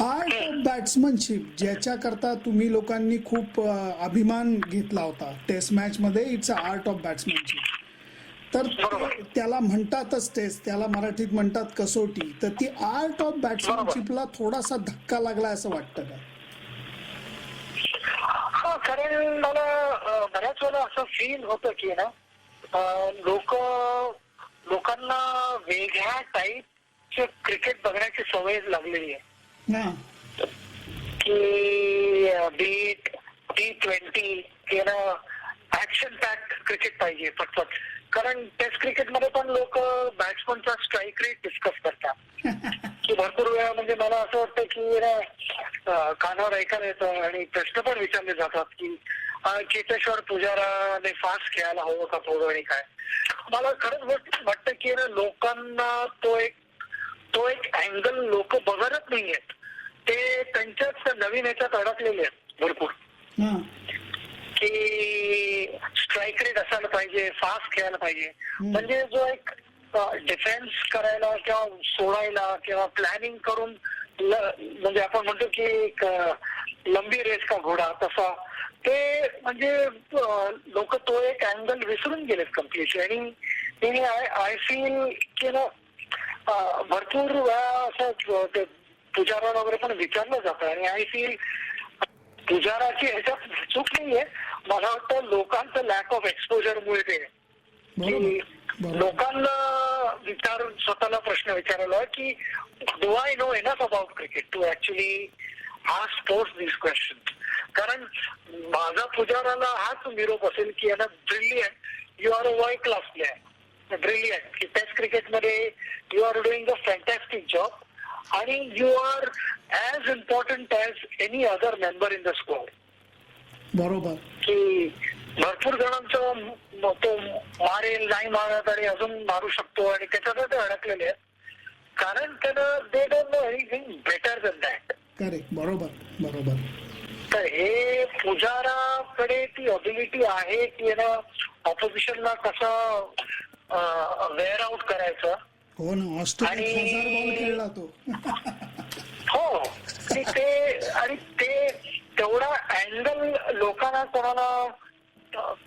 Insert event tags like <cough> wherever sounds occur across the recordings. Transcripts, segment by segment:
Art of बॅट्समनशिप ज्याच्याकरता तुम्ही लोकांनी खूप अभिमान घेतला होता. टेस्ट मॅच मध्ये it's a art of batsmanship. तर त्याला म्हणतातच टेस्ट त्याला मराठीत म्हणतात कसोटी. तर ती आर्ट ऑफ बॅट्समनशिपला थोडासा धक्का लागला असं वाटतं का? हा कारण मला बऱ्याच वेळा असं फील होतं की ना लोक लोकांना वेगळ्या टाईपचे क्रिकेट बघण्याची सवय लागलेली आहे. की बीट टी ट्वेंटी किंवा ऍक्शन पॅक्ट क्रिकेट पाहिजे पटपट कारण टेस्ट क्रिकेटमध्ये पण लोक बॅट्समनचा स्ट्राईक रेट डिस्कस करतात. <laughs> की भरपूर वेळा म्हणजे मला असं वाटतं की कानावर ऐकायला येतं आणि प्रश्न पण विचारले जातात की चेतेश्वर पुजाराने फास्ट खेळायला हवं का थोडं आणि काय? मला खरंच वाट- वाटतं की लोकांना तो एक तो एक अँगल लोक बघतच नाहीयेत. ते त्यांच्याच नवीन ह्याच्यात अडकलेले आहेत भरपूर. की स्ट्राईक रेट असायला पाहिजे फास्ट खेळायला पाहिजे. म्हणजे जो एक डिफेन्स करायला किंवा सोडायला किंवा प्लॅनिंग करून म्हणजे आपण म्हणतो की एक लंबी रेस का घोडा तसा ते म्हणजे लोक तो एक अँगल विसरून गेलेत कम्प्लिटली आणि आय आय फील की ना भरपूर वेळा असं पुजारा वगैरे पण विचारलं जातं. आणि आय फील पुजाराची ह्याच्यात चूक नाहीये. मला वाटतं लोकांचं लॅक ऑफ एक्सपोजर मुळे ते. लोकांना विचार स्वतःला प्रश्न विचारायला की do I know enough about cricket to actually हा स्पोर्ट्स दिस क्वेश्चन कारण माझा पुजाराला हाच निरोप असेल की याला brilliant you are a world class player brilliant की टेस्ट क्रिकेटमध्ये you are doing a fantastic job आणि you are as important as any other member in the squad बरोबर. की भरपूर जणांचं तो मारेल नाही मारत आणि अजून मारू शकतो आणि त्याच्यात ते अडकलेले आहेत. कारण त्यानं they don't know anything better than that correct बरोबर. बरोबर. तर हे पुजाराकडे ती अबिलिटी आहे की ना ऑपोजिशनला कसं वेअर आउट करायचं. हो ना खेळला तो. <laughs> हो. आणि ते आणि ते तेवढा अँगल लोकांना कोणाला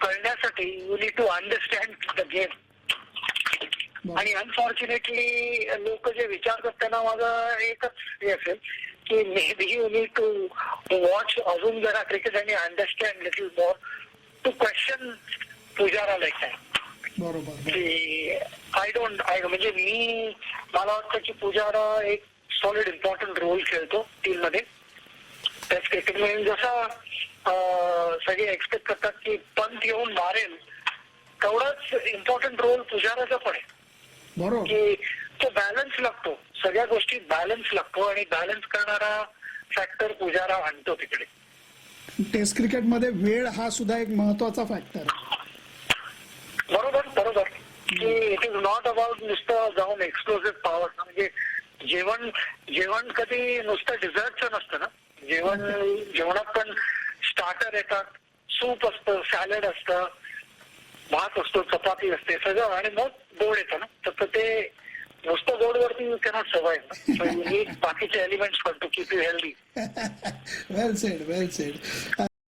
कळण्यासाठी you need to understand the game आणि अनफॉर्च्युनेटली लोक जे विचारतात त्यांना माझं एकच हे असेल की maybe you need to watch अजून जरा क्रिकेट आणि understand little more to question Pujara like काय बरोबर आय डोंट आय म्हणजे मी मला वाटतं की पुजारा एक सॉलिड इम्पॉर्टंट रोल खेळतो टीममध्ये टेस्ट क्रिकेटमध्ये जसा सगळे एक्सपेक्ट करतात की पंत येऊन मारेल तेवढाच इम्पॉर्टंट रोल पुजाराचा पण आहे. बरोबर. की तो बॅलन्स लागतो. सगळ्या गोष्टीत बॅलन्स लागतो आणि बॅलन्स करणारा फॅक्टर पुजारा आणतो तिकडे. टेस्ट क्रिकेटमध्ये वेळ हा सुद्धा एक महत्त्वाचा फॅक्टर बरोबर बरोबर. की इट इज नॉट अबाउट नुसतं जाऊन एक्सप्लोजिव्ह पॉवर म्हणजे जेवण जेवण कधी नुसतं डिझर्टचं नसतं ना. जेवण जेवणात पण स्टार्टर येतात. सूप असतं सॅलड असतं भात असतो चपाती असते सगळं. आणि मग गोड येतं ना. तर ते नुसतं गोडवरती त्यांना सवय आहे. So बाकीचे एलिमेंट्स पण to keep you healthy well said well said